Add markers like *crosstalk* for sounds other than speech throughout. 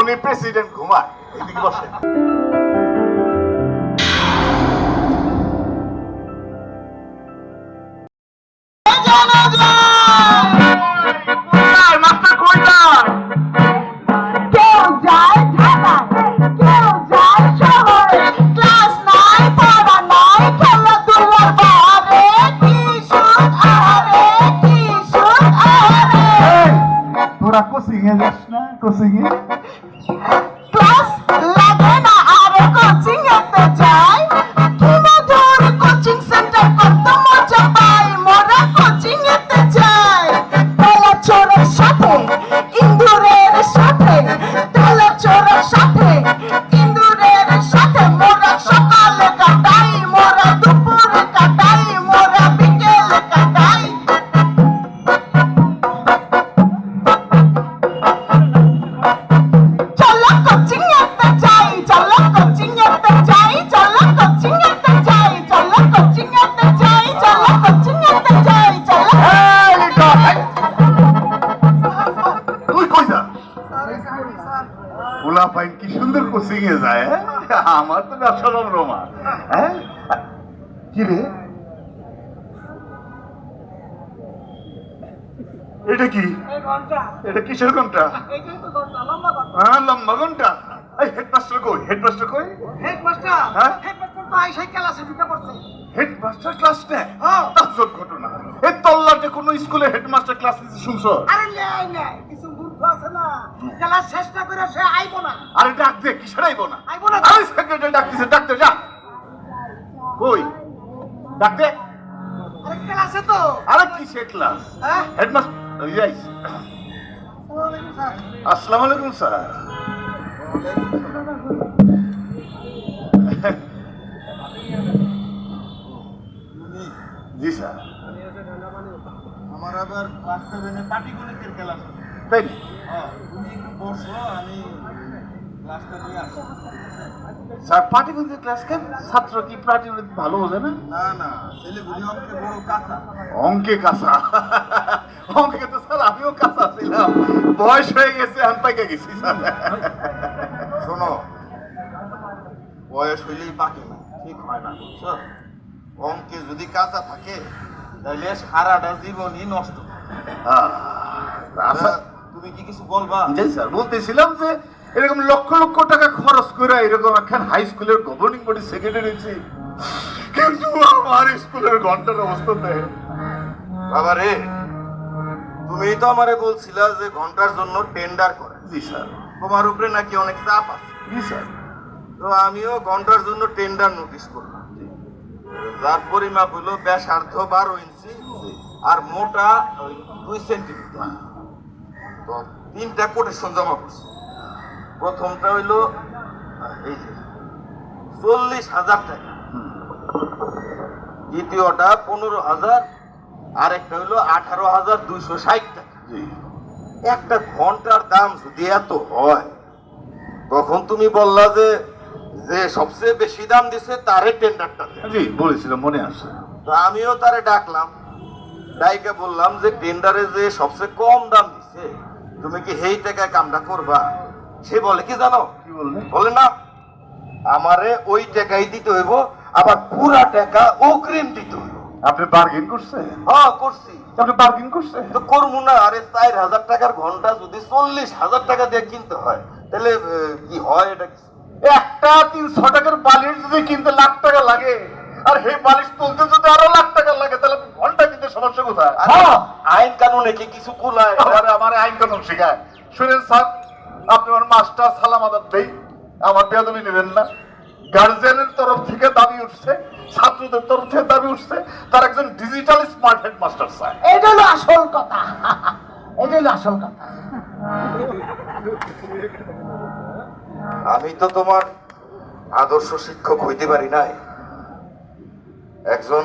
উনি প্রেসিডেন্ট ঘুমায়। এদিকে বসে মাস্টার কোচিং পাইন কি সুন্দর কোচিং এ যায় হ্যাঁ? আমার তো ব্যবসা রমা হ্যাঁ? কি রে? এটা কি? এটা কিসের ঘণ্টা? হ্যাঁ লম্বা ঘণ্টা। হেডমাস্টার কই? হেডমাস্টার কই? হ্যাঁ? হেডমাস্টার ক্লাস নেয় হ্যাঁ। তাজ্জব ঘটনা। এই তল্লাটে কোন স্কুলে হেডমাস্টার ক্লাস নিতে শুনছো? আরে নেই নেই কিছু যারা চেষ্টা করে সে আইবো না। আরে ডাক দে কি সেরাইবো না? আইবো না। সেক্রেটারি ডাকতেছে যা। কই? ডাক দে। আরে ক্লাসে তো। আরে কি সে ক্লাস হেডমাস্টার ওই যাই আসসালামু আলাইকুম স্যার। জি স্যার। আমার আবার ক্লাস সেভেনে পাটিগণিতের ক্লাস আছে। তাই নি? হ্যাঁ স্যার পাটিগণিতের ক্লাস কেন? ছাত্র কি পাটিগণিত ভালো বোঝে না? না না ছেলেগুলি অঙ্কে বড় কাঁচা। অঙ্কে কাঁচা। অঙ্কে তো স্যার আমিও কাঁচা ছিলাম। বয়স হয়ে গেছে আমি পাইকা গেছি স্যার। শোনো বয়স হইলেই বাকি না ঠিক হয় না বুঝছ? অঙ্কে যদি কাঁচা থাকে তাহলে সারাটা জীবনই নষ্ট। আচ্ছা। তুমি কি কিছু বলবা? জি স্যার বলতেছিলাম যে এরকম লক্ষ লক্ষ টাকা খরচ করে এরকম একখান হাই স্কুলের গভর্নিং বডি সেক্রেটারি কিন্তু আমার স্কুলের ঘণ্টার অবস্থা দেয় বাবা রে তুমি তো আমারে বলছিলা যে ঘণ্টার জন্য টেন্ডার করে। জি স্যার। তোমার উপরে নাকি অনেক চাপ আছে। জি স্যার। তো আমিও ঘণ্টার জন্য টেন্ডার নোটিশ করলাম। যার পরিমাপ হলো ব্যাসার্ধ বারো ইঞ্চি আর মোটা দুই সেন্টিমিটার তো তিনটা কোটেশন জমা করছি। প্রথমটা হইল এই যে চল্লিশ হাজার টাকা। দ্বিতীয়টা পনেরো হাজার আর একটা হইল আঠারো হাজার দুইশো ষাট টাকা। একটা ঘণ্টার দাম যদি এত হয় তখন তুমি বললা যে যে সবচেয়ে বেশি দাম দিছে তারে টেন্ডারটা জি বলেছিলাম মনে আছে। তো আমিও তারে ডাকলাম ডাইকে বললাম যে টেন্ডারে যে সবচেয়ে কম দাম তুমি কি হেই টাকায় কামটা করবা? সে বলে কি জানো? কি বলে না আমারে ওই টাকাই দিতে হইব আবার পুরা টাকা অগ্রিম দিতে হইব। আপনি বার্গেন করছেন? হ্যাঁ করছি। আপনি বার্গেন করছেন? তো করব না আরে চার হাজার টাকার ঘণ্টা যদি চল্লিশ হাজার টাকা দিয়ে কিনতে হয় তাহলে কি হয় এটা একটা তিনশো টাকার বালিশ যদি কিনতে লাখ টাকা লাগে আর সেই বালিশ তুলতে যদি আরও লাখ টাকা লাগে তাহলে ঘণ্টা কিনতে সমস্যা কোথায়? আইন কানুনে কি কিছু কুলায় আমার আমার আইন কানুন শেখায়। শুনেন স্যার আপনি আমার মাস্টার সালাম আদাত দেই আমার বেদমি নেবেন না। গার্জিয়ানের তরফ থেকে দাবি উঠছে ছাত্রদের তরফ থেকে দাবি উঠছে তার একজন digital smart headmaster sir. এটা হলো আসল কথা। এটা হলো আসল কথা। আমি তো তোমার আদর্শ শিক্ষক হইতে পারি নাই। একজন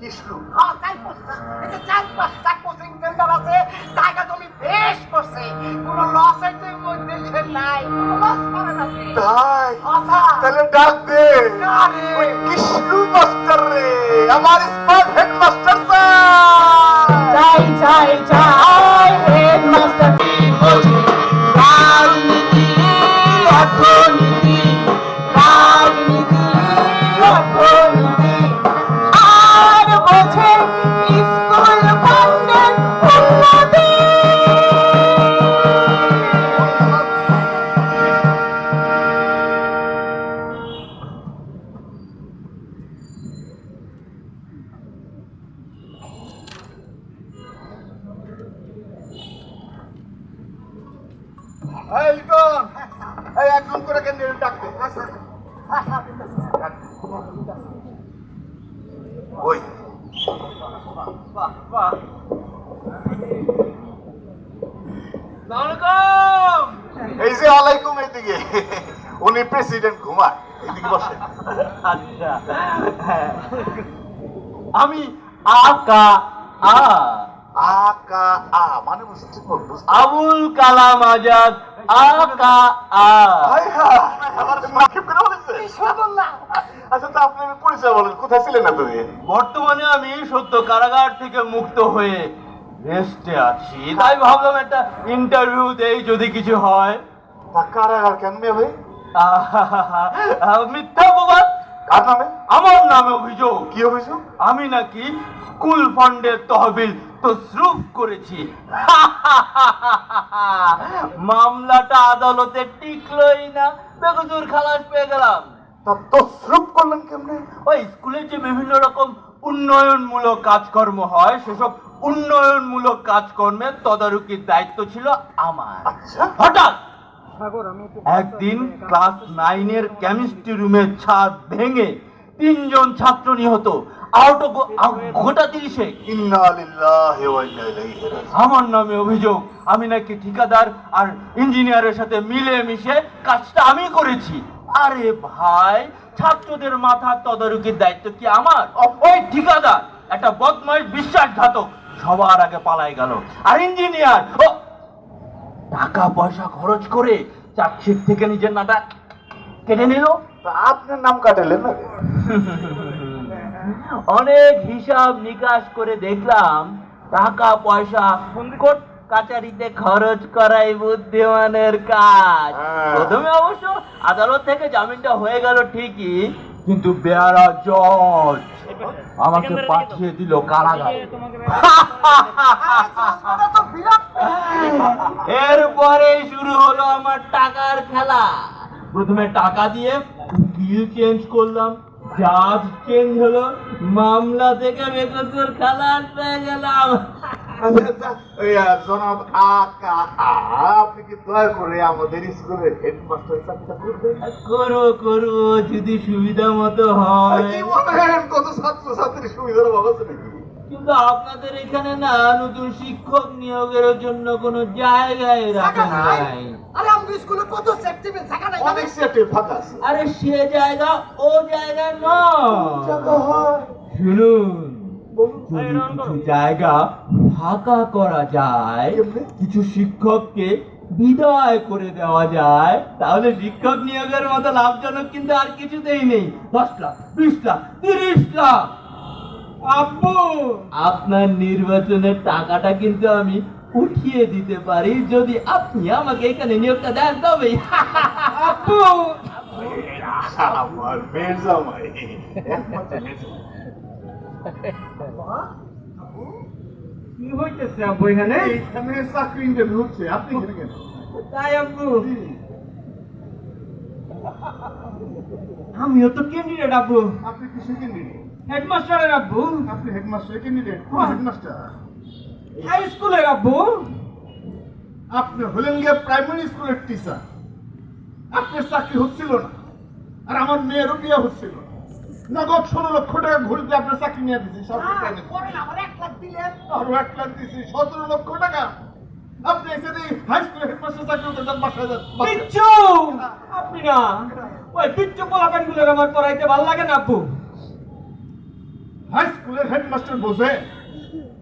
যে চার পাঁচটা কোচিং সেন্টার আছে টাকা জমি বেশ করছে। কোনো লস এর মধ্যে সে নাই। লস করে না তাই? তাহলে ডাক দে। ওই কৃষ্ণ মাস্টার রে আমার স্মার্ট হেডমাস্টার স্যার। যাই যাই যাই। এই লিটন করে যে ওয়ালাইকুম এইদিকে। উনি প্রেসিডেন্ট ঘুমায়। এইদিকে বসে আচ্ছা। আমি আকা আ। আকা আ মানে বুঝতে আবুল কালাম আজাদ আ আচ্ছা তো আপনি পরিচয় বলেন কোথায় ছিলেন না তুমি? বর্তমানে আমি সত্য কারাগার থেকে মুক্ত হয়ে রেস্টে আছি। তাই ভাবলাম একটা ইন্টারভিউ দেই যদি কিছু হয়। তা কারাগার কেন ভাই আহা, মিথ্যা অপবাদ। কার নামে? আমার নামে অভিযোগ। কি অভিযোগ? আমি নাকি স্কুল ফান্ডের তহবিল তসরুফ করেছি। *laughs* মামলাটা আদালতে টিকলই না। বেগজুর খালাস পেয়ে গেলাম। তা করলেন কেমনে? ওই স্কুলে যে বিভিন্ন রকম উন্নয়নমূলক কাজকর্ম হয় সেসব উন্নয়নমূলক কাজকর্মের তদারকির দায়িত্ব ছিল আমার। আচ্ছা। হঠাৎ একদিন ক্লাস নাইনের কেমিস্ট্রি রুমের ছাদ ভেঙে তিনজন ছাত্র নিহত। আউট গোটা তিরিশে। আমার নামে অভিযোগ আমি নাকি ঠিকাদার আর ইঞ্জিনিয়ারের সাথে মিলে মিশে কাজটা আমি করেছি। আরে ভাই ছাত্রদের মাথার তদারকির দায়িত্ব কি আমার? ওই ঠিকাদার একটা বদমাইশ বিশ্বাসঘাতক সবার আগে পালাই গেল। আর ইঞ্জিনিয়ার ও টাকা পয়সা খরচ করে চার্জশিট থেকে নিজের নাটা কেটে নিল। আপনার নাম কাটালেন না অনেক হিসাব নিকাশ করে দেখলাম টাকা পয়সা কোর্ট কাচারিতে খরচ করাই বুদ্ধিমানের কাজ। হ্যাঁ। প্রথমে অবশ্য আদালত থেকে জামিনটা হয়ে গেল ঠিকই কিন্তু বেয়ারা জজ আমাকে পাঠিয়ে দিল কারাগারে। এরপরে শুরু হলো আমার টাকার খেলা। প্রথমে টাকা দিয়ে উকিল চেঞ্জ করলাম। জাজ চেঞ্জ হলো। মামলা থেকে বেকসুর খেলা পেয়ে গেলাম। জনাব আকা আপনি কি দয়া করে আমাদের স্কুলের হেডমাস্টার চাকরিটা করবেন? করো করো যদি সুবিধা মতো হয়। কি বলেন কত ছাত্র ছাত্রীর সুবিধার অভাব আছে নাকি? কিন্তু আপনাদের এখানে না নতুন শিক্ষক নিয়োগের জন্য কোনো জায়গায় রাখা নাই? আরে আমাদের স্কুলে কত সেফটি জায়গা নাই অনেক ফাঁকা আছে। আরে সে জায়গা ও জায়গা নয়। শুনুন। কিছু জায়গা ফাঁকা করা যায় কিছু শিক্ষককে বিদায় করে দেওয়া যায় তাহলে শিক্ষক নিয়োগের মতো লাভজনক কিন্তু আর কিছুতেই নেই। দশ লাখ বিশ লাখ তিরিশ লাখ। আব্বু! আপনার নির্বাচনের টাকাটা কিন্তু আমি উঠিয়ে দিতে পারি যদি আপনি আমাকে এখানে নিয়োগটা দেন তবেই। আব্বু আমার মেয়ের জামাই একমাত্র মেয়ের জামাই। আপনি আমিও তো ক্যান্ডিডেট আপনি কিসের ক্যান্ডিডেট হেডমাস্টারের আপনি ক্যান্ডিডেট কোন হেডমাস্টার হাই স্কুলের আপনি হলেন গিয়ে প্রাইমারি স্কুলের টিচার আপনার চাকরি হচ্ছিল না আর আমার মেয়েরও বিয়ে হচ্ছিল না। নগদ ষোলো লক্ষ টাকা দিয়ে আপনার চাকরি নিয়ে আরও এক লাখ দিচ্ছি সতেরো লক্ষ টাকা। আপনি এখানে হাই স্কুলের হেডমাস্টার চাকরি করতে যান বাসায় যান পিচ্ছু আপনি না? ওই পিচ্ছু পোলাপানগুলোর আমার পড়াইতে ভালো লাগে না আব্বু। হাই স্কুলের হেডমাস্টার বোঝে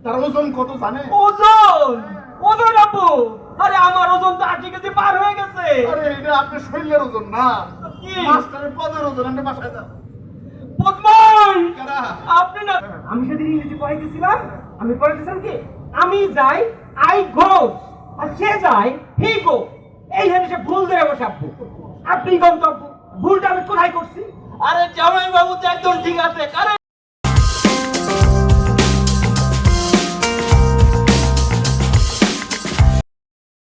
তার ওজন কত জানে? ওজন? ওজন আপু আরে আমার ওজন তো আশি কেজি পার হয়ে গেছে। আরে এটা আপনার শরীরের ওজন না। কি? মাস্টারের পদের ওজন আপনি বাসায় যান? আপনি না আমি সেদিন ইংরেজি পড়াইতেছিলাম। আমি পড়াইতেছিলাম কি? আমি যাই আই গো আর সে যায় হি গো এই হেনে সে ভুল ধরে বসে আপু আপনি গন্তব্য। ভুলটা আমি কোথায় করছি? আরে জামাই বাবু তো একদম ঠিক আছে। কারণ